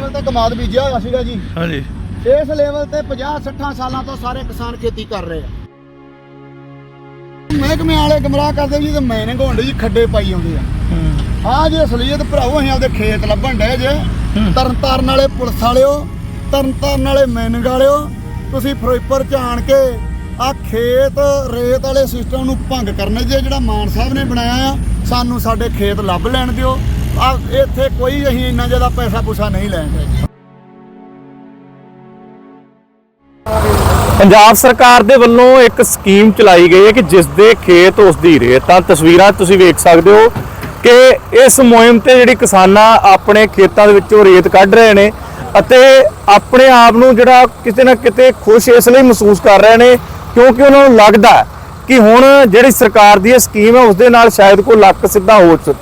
Level ਤੇ ਕਮਾਦ ਬੀਜਿਆ ਹੋਇਆ ਸੀਗਾ ਜੀ। ਹਾਂਜੀ। ਇਸ ਲੈਵਲ ਤੇ 50 60 ਸਾਲਾਂ ਤੋਂ ਸਾਰੇ ਕਿਸਾਨ ਖੇਤੀ ਕਰ ਰਹੇ ਆ। ਮਹਿਕਮੇ ਵਾਲੇ ਗਮਰਾਹ ਕਰਦੇ ਜੀ ਤੇ ਮੈਨਿੰਗ ਹੋਣ ਜੀ ਖੱਡੇ ਪਾਈ ਆਉਂਦੇ ਆ। ਆ ਜੇ ਅਸਲੀਅਤ ਭਰਾਓ ਅਸੀਂ ਆਪਦੇ ਖੇਤ ਲੱਭਣ ਡਏ ਜੇ। ਤਰਨ ਤਾਰਨ ਵਾਲੇ ਪੁਲਿਸ ਵਾਲਿਓ ਤਰਨ ਤਾਰਨ ਵਾਲੇ ਮੈਨਿੰਗ ਵਾਲਿਓ ਤੁਸੀਂ ਫਿਰੋਜ਼ਪੁਰ ਚ ਆਣ ਕੇ ਆ ਖੇਤ ਰੇਤ ਵਾਲੇ ਸਿਸਟਮ ਨੂੰ ਭੰਗ ਕਰਨੇ ਜੇ ਜਿਹੜਾ ਮਾਨ ਸਾਹਿਬ ਨੇ ਬਣਾਇਆ ਆ ਸਾਨੂੰ ਸਾਡੇ ਖੇਤ ਲੱਭ ਲੈਣ ਦਿਓ। ਆ, ਇੱਥੇ ਕੋਈ ਅਸੀਂ ਇੰਨਾ ਜ਼ਿਆਦਾ ਪੈਸਾ ਪੂਸਾ ਨਹੀਂ ਲੈਣ ਪੰਜਾਬ ਸਰਕਾਰ ਦੇ ਵੱਲੋਂ ਇੱਕ ਸਕੀਮ ਚਲਾਈ ਗਈ ਹੈ ਕਿ ਜਿਸ ਦੇ ਖੇਤ ਉਸ ਦੀ ਰੇਤ ਤਾਂ ਤਸਵੀਰਾਂ ਤੁਸੀਂ ਵੇਖ ਸਕਦੇ ਹੋ ਕਿ ਇਸ ਮੁਹਿੰਮ ਤੇ ਜਿਹੜੀ ਕਿਸਾਨਾਂ ਆਪਣੇ ਖੇਤਾਂ ਦੇ ਵਿੱਚੋਂ ਰੇਤ ਕੱਢ ਰਹੇ ਨੇ ਅਤੇ ਆਪਣੇ ਆਪ ਨੂੰ ਜਿਹੜਾ ਕਿਤੇ ਨਾ ਕਿਤੇ ਖੁਸ਼ ਇਸ ਲਈ ਮਹਿਸੂਸ ਕਰ ਰਹੇ ਨੇ, ਕਿਉਂਕਿ ਉਹਨਾਂ ਨੂੰ ਲੱਗਦਾ ਕਿ ਹੁਣ ਜਿਹੜੀ ਸਰਕਾਰ ਦੀ ਇਹ ਸਕੀਮ ਹੈ, ਉਸ ਦੇ ਨਾਲ ਸ਼ਾਇਦ ਕੋਈ ਲੱਕ ਸਿੱਧਾ ਹੋ ਸ-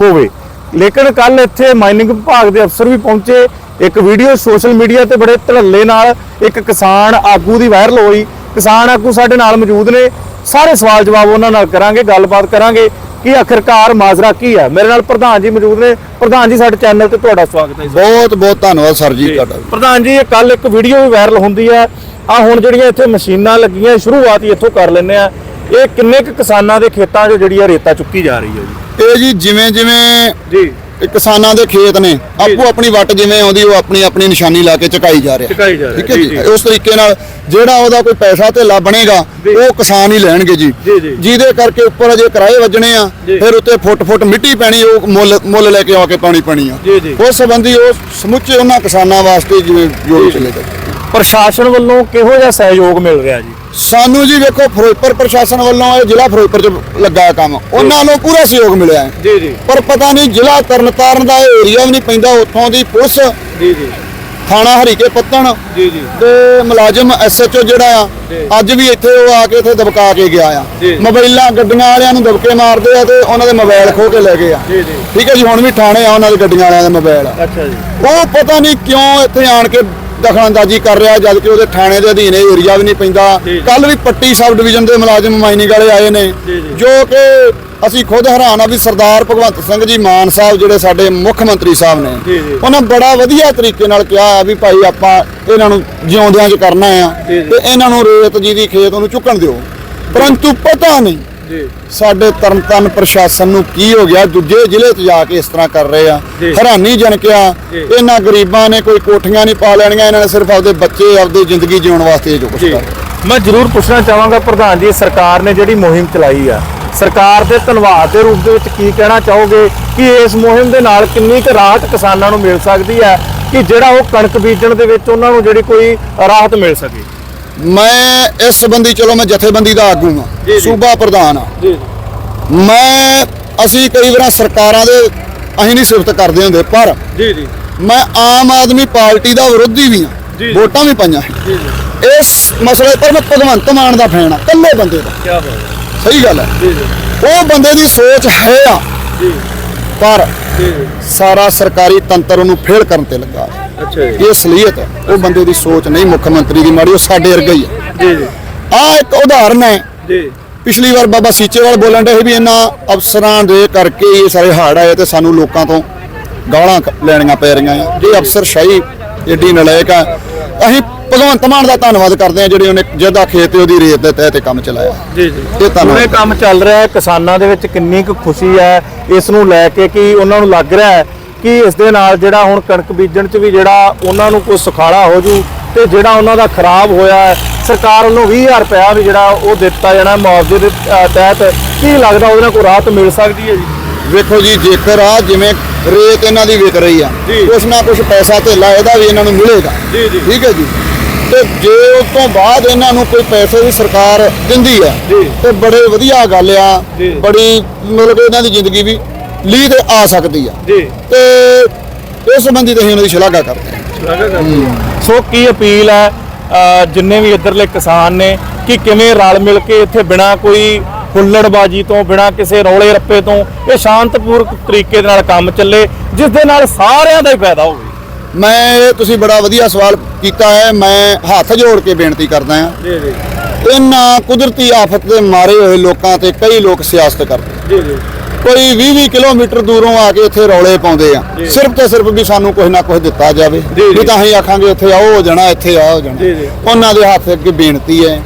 ਹੋਵੇ। ਲੇਕਿਨ ਕੱਲ ਇੱਥੇ ਮਾਈਨਿੰਗ ਵਿਭਾਗ ਦੇ ਅਫਸਰ ਵੀ ਪਹੁੰਚੇ। ਇੱਕ ਵੀਡੀਓ ਸੋਸ਼ਲ ਮੀਡੀਆ ਤੇ ਬੜੇ ਧੜੱਲੇ ਨਾਲ ਇੱਕ ਕਿਸਾਨ ਆਗੂ ਦੀ ਵਾਇਰਲ ਹੋਈ। ਕਿਸਾਨ ਆਗੂ ਸਾਡੇ ਨਾਲ ਮੌਜੂਦ ਨੇ। ਸਾਰੇ ਸਵਾਲ ਜਵਾਬ ਉਹਨਾਂ ਨਾਲ ਕਰਾਂਗੇ ਗੱਲਬਾਤ ਕਰਾਂਗੇ ਕਿ ਆਖਿਰਕਾਰ ਮਾਜਰਾ ਕੀ ਹੈ। ਮੇਰੇ ਨਾਲ ਪ੍ਰਧਾਨ ਜੀ ਮੌਜੂਦ ਨੇ। ਪ੍ਰਧਾਨ ਜੀ ਸਾਡੇ ਚੈਨਲ ਤੇ ਤੁਹਾਡਾ ਸਵਾਗਤ ਹੈ ਬਹੁਤ ਬਹੁਤ ਧੰਨਵਾਦ ਸਰ ਜੀ ਤੁਹਾਡਾ। ਪ੍ਰਧਾਨ ਜੀ ਇਹ ਕੱਲ ਇੱਕ ਵੀਡੀਓ ਵੀ ਵਾਇਰਲ ਹੁੰਦੀ ਹੈ। ਆ ਹੁਣ ਜਿਹੜੀਆਂ ਇੱਥੇ ਮਸ਼ੀਨਾਂ ਲੱਗੀਆਂ ਸ਼ੁਰੂਆਤ ਹੀ ਇੱਥੋਂ ਕਰ ਲੈਂਦੇ ਆ ਇਹ ਕਿੰਨੇ ਕੁ ਕਿਸਾਨਾਂ ਦੇ ਖੇਤਾਂ 'ਚ ਜਿਹੜੀ ਆ ਰੇਤਾ ਚੁੱਕੀ ਜਾ ਰਹੀ ਹੈ ਜੀ ਇਹ ਜੀ ਜਿਵੇਂ ਜਿਵੇਂ ਜੀ ਇਹ ਕਿਸਾਨਾਂ ਦੇ ਖੇਤ ਨੇ ਆਪੋ ਆਪਣੀ ਵੱਟ ਜਿਵੇਂ ਆਉਂਦੀ ਉਹ ਆਪਣੀ ਆਪਣੀ ਨਿਸ਼ਾਨੀ ਲਾ ਕੇ ਚੁਕਾਈ ਜਾ ਰਿਹਾ ਚੁਕਾਈ ਜਾ ਠੀਕ ਹੈ ਜੀ। ਉਸ ਤਰੀਕੇ ਨਾਲ ਜਿਹੜਾ ਉਹਦਾ ਕੋਈ ਪੈਸਾ ਤੇ ਬਣੇਗਾ ਜੀ। ਉਹ ਕਿਸਾਨ ਹੀ ਲੈਣਗੇ ਜੀ ਜੀ, ਜੀ। ਜਿਹਦੇ ਕਰਕੇ ਉੱਪਰ ਅਜੇ ਕਿਰਾਏ ਵੱਜਣੇ ਆ ਜੀ। ਫਿਰ ਉੱਤੇ ਫੁੱਟ ਫੁੱਟ ਮਿੱਟੀ ਪੈਣੀ ਉਹ ਮੁੱਲ ਮੁੱਲ ਲੈ ਕੇ ਆ ਕੇ ਪਾਣੀ ਪੈਣੀ ਆ ਜੀ, ਜੀ। ਉਸ ਸੰਬੰਧੀ ਉਹ ਸਮੁੱਚੇ ਉਹਨਾਂ ਕਿਸਾਨਾਂ ਵਾਸਤੇ ਜਿਵੇਂ ਜੋ ਚੱਲੇਗਾ ਪ੍ਰਸ਼ਾਸਨ ਵੱਲੋਂ ਕਿਹੋ ਜਿਹਾ ਸਹਿਯੋਗ ਮਿਲ ਰਿਹਾ ਜੀ ਸਾਨੂੰ ਜੀ ਵੇਖੋ ਫਿਰੋਜ਼ਪੁਰ ਪ੍ਰਸ਼ਾਸਨ ਵੱਲੋਂ ਇਹ ਜ਼ਿਲ੍ਹਾ ਫਿਰੋਜ਼ਪੁਰ ਚ ਲੱਗਾ ਹੈ ਕੰਮ। ਉਹਨਾਂ ਨੂੰ ਪੂਰਾ ਸਹਿਯੋਗ ਮਿਲਿਆ ਹੈ। ਜੀ ਜੀ। ਪਰ ਪਤਾ ਨਹੀਂ ਜ਼ਿਲ੍ਹਾ ਤਰਨਤਾਰਨ ਦਾ ਏਰੀਆ ਵੀ ਨਹੀਂ ਪੈਂਦਾ ਉੱਥੋਂ ਦੀ ਪੁਲਿਸ ਜੀ ਜੀ। ਥਾਣਾ ਹਰੀਕੇ ਪੱਤਣ ਜੀ ਜੀ। ਤੇ ਮੁਲਾਜ਼ਮ ਐਸਐਚਓ ਜਿਹੜਾ ਆ। ਅੱਜ ਵੀ ਇੱਥੇ ਉਹ ਆ ਕੇ ਇੱਥੇ ਦਬਕਾ ਕੇ ਗਿਆ ਆ। ਮੋਬਾਈਲਾਂ ਗੱਡੀਆਂ ਵਾਲਿਆਂ ਨੂੰ ਦਬਕੇ ਮਾਰਦੇ ਆ ਤੇ ਉਹਨਾਂ ਦੇ ਮੋਬਾਈਲ ਖੋ ਕੇ ਲੈ ਗਏ ਆ। ਜੀ, ਜੀ। ਠੀਕ ਹੈ ਜੀ ਹੁਣ ਵੀ ਥਾਣੇ ਆ ਉਹਨਾਂ ਦੇ ਗੱਡੀਆਂ ਵਾਲਿਆਂ ਦੇ ਮੋਬਾਈਲ। ਅੱਛਾ ਜੀ। ਉਹ ਪਤਾ ਨਹੀਂ ਕਿਉਂ ਇੱਥੇ ਆਣ ਕੇ ਦਖਲਅੰਦਾਜ਼ੀ ਕਰ ਰਿਹਾ ਜਦ ਕਿ ਉਹਦੇ ਥਾਣੇ ਦੇ ਅਧੀਨ ਇਹ ਏਰੀਆ ਵੀ ਨਹੀਂ ਪੈਂਦਾ। ਕੱਲ ਵੀ ਪੱਟੀ ਸਬ ਡਿਵੀਜ਼ਨ ਦੇ ਮੁਲਾਜ਼ਮ ਮਾਈਨਿੰਗ ਵਾਲੇ ਆਏ ਨੇ ਜੀ, ਕਿ ਅਸੀਂ ਖੁਦ ਹੈਰਾਨ ਆ ਵੀ ਸਰਦਾਰ ਭਗਵੰਤ ਸਿੰਘ ਜੀ ਮਾਨ ਸਾਹਿਬ ਜਿਹੜੇ ਸਾਡੇ ਮੁੱਖ ਮੰਤਰੀ ਸਾਹਿਬ ਨੇ। ਉਹਨਾਂ ਬੜਾ ਵਧੀਆ ਤਰੀਕੇ ਨਾਲ ਕਿਹਾ ਆ ਵੀ ਭਾਈ ਆਪਾਂ ਇਹਨਾਂ ਨੂੰ ਜਿਉਂਦਿਆਂ 'ਚ ਕਰਨਾ ਆ। ਤੇ ਇਹਨਾਂ ਨੂੰ ਰੇਤ ਜੀ ਦੀ ਖੇਤ ਉਹਨੂੰ ਚੁੱਕਣ ਦਿਓ ਪਰੰਤੂ ਪਤਾ ਨਹੀਂ ਜੀ। ਸਾਡੇ ਤਰਨਤਾਰਨ ਪ੍ਰਸ਼ਾਸਨ ਨੂੰ ਕੀ ਹੋ ਗਿਆ? ਦੂਜੇ ਜ਼ਿਲ੍ਹੇ 'ਚ ਜਾ ਕੇ ਇਸ ਤਰ੍ਹਾਂ ਕਰ ਰਹੇ ਆ। ਹੈਰਾਨੀ ਜਨਕਿਆ। ਇਹਨਾਂ ਗਰੀਬਾਂ ਨੇ ਕੋਈ ਕੋਠੀਆਂ ਨਹੀਂ ਪਾ ਲੈਣੀਆਂ ਇਹਨਾਂ ਨੇ ਸਿਰਫ ਆਪਦੇ ਬੱਚੇ ਆਪਦੀ ਜ਼ਿੰਦਗੀ ਜਿਉਣ ਵਾਸਤੇ ਜੋ ਕਰ ਮੈਂ ਜ਼ਰੂਰ ਪੁੱਛਣਾ ਚਾਹਾਂਗਾ ਪ੍ਰਧਾਨ ਜੀ ਸਰਕਾਰ ਨੇ ਜਿਹੜੀ ਮੁਹਿੰਮ ਚਲਾਈ ਆ ਸਰਕਾਰ ਦੇ ਧੰਨਵਾਦ ਦੇ ਰੂਪ ਦੇ ਵਿੱਚ ਕੀ ਕਹਿਣਾ ਚਾਹੋਗੇ ਕਿ ਇਸ ਮੁਹਿੰਮ ਦੇ ਨਾਲ ਕਿੰਨੀ ਕੁ ਰਾਹਤ ਕਿਸਾਨਾਂ ਨੂੰ ਮਿਲ ਸਕਦੀ ਹੈ ਕਿ ਜਿਹੜਾ ਉਹ ਕਣਕ ਬੀਜਣ ਦੇ ਵਿੱਚ ਉਹਨਾਂ ਨੂੰ ਜਿਹੜੀ ਕੋਈ ਰਾਹਤ ਮਿਲ ਸਕੇ? ਮੈਂ ਇਸ ਸੰਬੰਧੀ ਚਲੋ ਮੈਂ ਜਥੇਬੰਦੀ ਦਾ ਆਗੂ ਹਾਂ। ਸੂਬਾ ਪ੍ਰਧਾਨ ਜੀ ਮੈਂ ਅਸੀਂ ਕਈ ਵਾਰ ਸਰਕਾਰਾਂ ਦੇ ਅਸੀਂ ਨਹੀਂ ਸਿਫਤ ਕਰਦੇ ਹੁੰਦੇ ਪਰ ਜੀ ਜੀ। ਮੈਂ ਆਮ ਆਦਮੀ ਪਾਰਟੀ ਦਾ ਵਿਰੋਧੀ ਵੀ ਹਾਂ। ਵੋਟਾਂ ਵੀ ਪਾਈਆਂ ਇਸ ਮਸਲੇ ਪਰ ਮੈਂ ਭਗਵੰਤ ਮਾਨ ਦਾ ਫੈਨ ਆ ਇਕੱਲੇ ਬੰਦੇ ਦਾ। ਕੀ ਬਾਤ ਸਹੀ ਗੱਲ ਹੈ। ਉਹ ਬੰਦੇ ਦੀ ਸੋਚ ਹੈ ਆ। ਜੀ। ਪਰ ਜੀ। ਸਾਰਾ ਸਰਕਾਰੀ ਤੰਤਰ ਉਹਨੂੰ ਫੇਲ ਕਰਨ ਤੇ ਲੱਗਾ। ਅੱਛਾ ਜੀ। ਇਹ ਅਸਲੀਅਤ ਹੈ ਉਹ ਬੰਦੇ ਦੀ ਸੋਚ ਨਹੀਂ ਮੁੱਖ ਮੰਤਰੀ ਦੀ ਮਾੜੀ ਉਹ ਸਾਡੇ ਵਰਗਾ ਹੀ ਹੈ। ਜੀ ਜੀ। ਆ ਇੱਕ ਉਦਾਹਰਨ ਹੈ। ਜੀ। ਪਿਛਲੀ ਵਾਰ ਬਾਬਾ ਸੀਚੇਵਾਲ ਬੋਲਣ ਦੇ ਵੀ ਇਹਨਾਂ ਅਫਸਰਾਂ ਦੇ ਕਰਕੇ ਇਹ ਸਾਰੇ ਹਾੜ ਆਏ ਤੇ ਸਾਨੂੰ ਲੋਕਾਂ ਤੋਂ ਗਾਲਾਂ ਲੈਣੀਆਂ ਪੈ ਰਹੀਆਂ ਆ ਇਹ ਅਫਸਰ ਸ਼ਾਹੀ ਏਡੀ ਨਲਾਇਕ ਆ ਅਸੀਂ ਭਗਵੰਤ ਮਾਨ ਦਾ ਧੰਨਵਾਦ ਕਰਦੇ ਆ ਜਿਹੜੇ ਉਹਨੇ ਜਿਹਦਾ ਖੇਤ ਤੇ ਉਹਦੀ ਰੇਤ ਦੇ ਤਹਿ ਤੇ ਕੰਮ ਚਲਾਇਆ। ਜੀ ਜੀ। ਧੰਨਵਾਦ। ਹੁਣੇ ਕੰਮ ਚੱਲ ਰਿਹਾ ਹੈ ਕਿਸਾਨਾਂ ਦੇ ਵਿੱਚ ਕਿੰਨੀ ਕੁ ਖੁਸ਼ੀ ਹੈ ਇਸ ਨੂੰ ਲੈ ਕੇ ਕਿ ਉਹਨਾਂ ਨੂੰ ਲੱਗ ਰਿਹਾ ਹੈ ਕਿ ਇਸ ਦੇ ਨਾਲ ਜਿਹੜਾ ਹੁਣ ਕਣਕ ਬੀਜਣ 'ਚ ਵੀ ਜਿਹੜਾ ਉਹਨਾਂ ਨੂੰ ਕੋਈ ਸੁਖਾਲਾ ਹੋ ਜੂ ਤੇ ਜਿਹੜਾ ਉਹਨਾਂ ਦਾ ਖਰਾਬ ਹੋਇਆ ਹੈ, ਸਰਕਾਰ ਵੱਲੋਂ 20000 ਰੁਪਇਆ ਵੀ ਜਿਹੜਾ ਉਹ ਦਿੱਤਾ ਜਾਣਾ ਮੁਆਵਜ਼ੇ ਦੇ ਤਹਿਤ। ਕੀ ਲੱਗਦਾ ਉਹਦੇ ਨਾਲ ਕੋਈ ਰਾਹਤ ਮਿਲ ਸਕਦੀ ਹੈ ਜੀ? ਵੇਖੋ ਜੀ ਜੇਕਰ ਆ ਜਿਵੇਂ ਰੇਤ ਇਹਨਾਂ ਦੀ ਵਿਕ ਰਹੀ ਆ। ਕੁਛ ਨਾ ਕੁਛ ਪੈਸਾ ਧੇਲਾ ਇਹਦਾ ਵੀ ਇਹਨਾਂ ਨੂੰ ਮਿਲੇਗਾ ਜੀ, ਜੀ। ਠੀਕ ਹੈ ਜੀ ਤੇ ਜੇ ਉਸ ਤੋਂ ਬਾਅਦ ਇਹਨਾਂ ਨੂੰ ਕੋਈ ਪੈਸੇ ਦੀ ਸਰਕਾਰ ਦਿੰਦੀ ਆ ਜੀ। ਤੇ ਬੜੇ ਵਧੀਆ ਗੱਲ ਆ। ਬੜੀ ਮਤਲਬ ਇਹਨਾਂ ਦੀ ਜ਼ਿੰਦਗੀ ਵੀ ਲੀਹ ਤੇ ਆ ਸਕਦੀ ਆ ਜੀ ਤੇ ਇਸ ਸੰਬੰਧੀ ਤੇ ਉਹਨਾਂ ਦੀ ਸ਼ਲਾਘਾ ਕਰਦੇ ਹਾਂ ਸੋ ਕੀ ਅਪੀਲ ਹੈ ਜਿੰਨੇ ਵੀ ਇੱਧਰਲੇ ਕਿਸਾਨ ਨੇ ਕਿ ਕਿਵੇਂ ਰਲ ਮਿਲ ਕੇ ਇੱਥੇ ਬਿਨਾ ਕੋਈ ਹੁੱਲੜਬਾਜੀ ਤੋਂ ਬਿਨਾ ਕਿਸੇ ਰੌਲੇ ਰੱਪੇ ਤੋਂ ਇਹ ਸ਼ਾਂਤਪੂਰਕ ਤਰੀਕੇ ਦੇ ਨਾਲ ਕੰਮ ਚੱਲੇ ਜਿਸ ਦੇ ਨਾਲ ਸਾਰਿਆਂ ਦਾ ਹੀ ਫਾਇਦਾ ਹੋਵੇ। ਮੈਂ ਇਹ ਤੁਸੀਂ ਬੜਾ ਵਧੀਆ ਸਵਾਲ ਕੀਤਾ ਹੈ ਮੈਂ ਹੱਥ ਜੋੜ ਕੇ ਬੇਨਤੀ ਕਰਦਾ ਹਾਂ। ਜੀ ਜੀ। ਇਹਨਾਂ ਕੁਦਰਤੀ ਆਫਤ ਦੇ ਮਾਰੇ ਹੋਏ ਲੋਕਾਂ ਤੇ ਕਈ ਲੋਕ ਸਿਆਸਤ ਕਰਦੇ। ਜੀ ਜੀ। ਕੋਈ 20-20 ਕਿਲੋਮੀਟਰ ਦੂਰੋਂ ਆ ਕੇ ਇੱਥੇ ਰੌਲੇ ਪਾਉਂਦੇ ਆ। ਸਿਰਫ ਤੇ ਸਿਰਫ ਵੀ ਸਾਨੂੰ ਕੁਝ ਨਾ ਕੁਝ ਦਿੱਤਾ ਜਾਵੇ। ਨਹੀਂ ਤਾਂ ਅਸੀਂ ਆਖਾਂਗੇ ਇੱਥੇ ਆਓ ਹੋ ਜਾਣਾ ਇੱਥੇ ਆ ਹੋ ਜਾਣਾ। ਉਹਨਾਂ ਦੇ ਹੱਥ ਅੱਗੇ ਬੇਨਤੀ ਹੈ।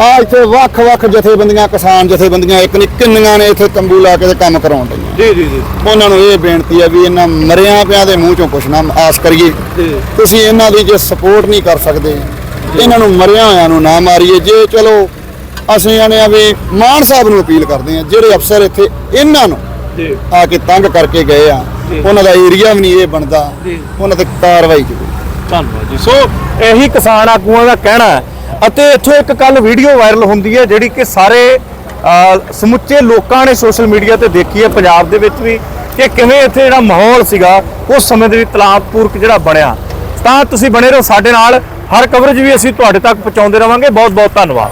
ਆ ਇੱਥੇ ਵੱਖ-ਵੱਖ ਜਥੇਬੰਦੀਆਂ ਕਿਸਾਨ ਜਥੇਬੰਦੀਆਂ ਇੱਕ ਨਹੀਂ ਕਿੰਨੀਆਂ ਨੇ ਇੱਥੇ ਤੰਬੂ ਲਾ ਕੇ ਕੰਮ ਕਰਾਉਣ ਡਈਆਂ ਜੀ ਜੀ ਜੀ ਉਹਨਾਂ ਨੂੰ ਇਹ ਬੇਨਤੀ ਹੈ ਵੀ ਇਹਨਾਂ ਮਰਿਆਂ ਪਿਆਂ ਦੇ ਮੂੰਹ ਚੋਂ ਕੁਛ ਨਾ ਆਸ ਕਰੀਏ। ਤੁਸੀਂ ਇਹਨਾਂ ਦੀ ਜੇ ਸਪੋਰਟ ਨਹੀਂ ਕਰ ਸਕਦੇ ਇਹਨਾਂ ਨੂੰ ਮਰਿਆਂ ਹੋਇਆਂ ਨੂੰ ਨਾ ਮਾਰੀਏ ਜੇ ਚਲੋ ਅਸੀਂ ਆਨੇ ਆ ਵੀ ਮਾਨ ਸਾਹਿਬ ਨੂੰ ਅਪੀਲ ਕਰਦੇ ਆ ਜਿਹੜੇ ਅਫਸਰ ਇੱਥੇ ਇਹਨਾਂ ਨੂੰ ਜੀ। ਆ ਕੇ ਤੰਗ ਕਰਕੇ ਗਏ ਆ। ਉਹਨਾਂ ਦਾ ਏਰੀਆ ਵੀ ਨਹੀਂ ਇਹ ਬਣਦਾ। ਉਹਨਾਂ ਤੇ ਕਾਰਵਾਈ ਕੀਤੀ ਧੰਨਵਾਦ ਜੀ। ਸੋ ਇਹੀ ਕਿਸਾਨ ਆਗੂਆਂ ਦਾ ਕਹਿਣਾ ਹੈ ਅਤੇ ਇੱਥੋਂ ਇੱਕ ਕੱਲ ਵੀਡੀਓ ਵਾਇਰਲ ਹੁੰਦੀ ਹੈ ਜਿਹੜੀ ਕਿ ਸਾਰੇ ਸਮੁੱਚੇ ਲੋਕਾਂ ਨੇ ਸੋਸ਼ਲ ਮੀਡੀਆ ਤੇ ਦੇਖੀ ਹੈ ਪੰਜਾਬ ਦੇ ਵਿੱਚ ਵੀ ਕਿ ਕਿਵੇਂ ਇੱਥੇ ਜਿਹੜਾ ਮਾਹੌਲ ਸੀਗਾ ਉਸ ਸਮੇਂ ਦੇ ਵਿੱਚ ਤਲਾਬਪੂਰਕ ਜਿਹੜਾ ਬਣਿਆ। ਤਾਂ ਤੁਸੀਂ ਬਣੇ ਰਹੋ ਸਾਡੇ ਨਾਲ ਹਰ ਕਵਰੇਜ ਵੀ ਅਸੀਂ ਤੁਹਾਡੇ ਤੱਕ ਪਹੁੰਚਾਉਂਦੇ ਰਵਾਂਗੇ। ਬਹੁਤ ਬਹੁਤ ਧੰਨਵਾਦ।